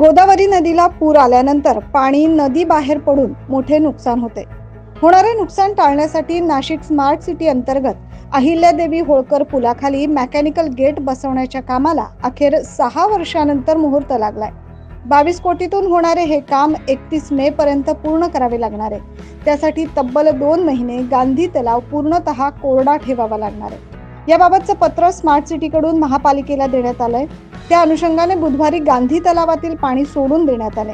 गोदावरी नदीला पूर आल्यानंतर पाणी नदी बाहेर पडून मोठे नुकसान होते. होणारे नुकसान टाळण्यासाठी नाशिक स्मार्ट सिटी अंतर्गत अहिल्यादेवी होळकर पुलाखाली मेकॅनिकल गेट बसवण्याच्या कामाला अखेर सहा वर्षानंतर मुहूर्त लागलाय. बावीस कोटीतून होणारे हे काम एकतीस मे पर्यंत पूर्ण करावे लागणार आहे. त्यासाठी तब्बल दोन महिने गांधी तलाव पूर्णतः कोरडा ठेवावा लागणार आहे. याबाबतचं पत्र स्मार्ट सिटीकडून महापालिकेला देण्यात आलंय. त्या अनुषंगाने बुधवारी गांधी तलावातील पाणी सोडून देण्यात आले.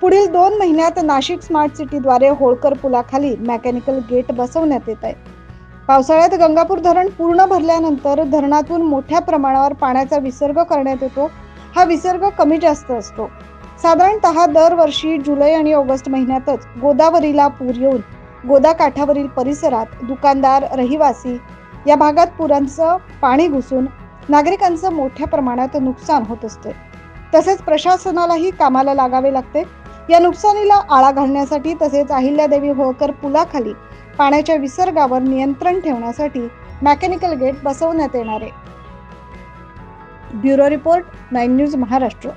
पुढील दोन महिन्यात नाशिक स्मार्ट सिटीद्वारे होळकर पुलाखाली मेकॅनिकल गेट बसवण्यात येत आहे. पावसाळ्यात गंगापूर धरण पूर्ण भरल्यानंतर धरणातून मोठ्या प्रमाणावर पाण्याचा विसर्ग करण्यात येतो. हा विसर्ग कमी जास्त असतो. साधारणतः दरवर्षी जुलै आणि ऑगस्ट महिन्यातच गोदावरीला पूर येऊन गोदाकाठावरील परिसरात दुकानदार रहिवासी या भागात पुरांचं पाणी घुसून नागरिकांचं मोठ्या प्रमाणात नुकसान होत असते. तसेच प्रशासनालाही कामाला लागावे लागते. या नुकसानीला आळा घालण्यासाठी तसेच अहिल्यादेवी होळकर पुलाखाली पाण्याच्या विसर्गावर नियंत्रण ठेवण्यासाठी मेकॅनिकल गेट बसवण्यात येणार आहे. Bureau report nine news Maharashtra.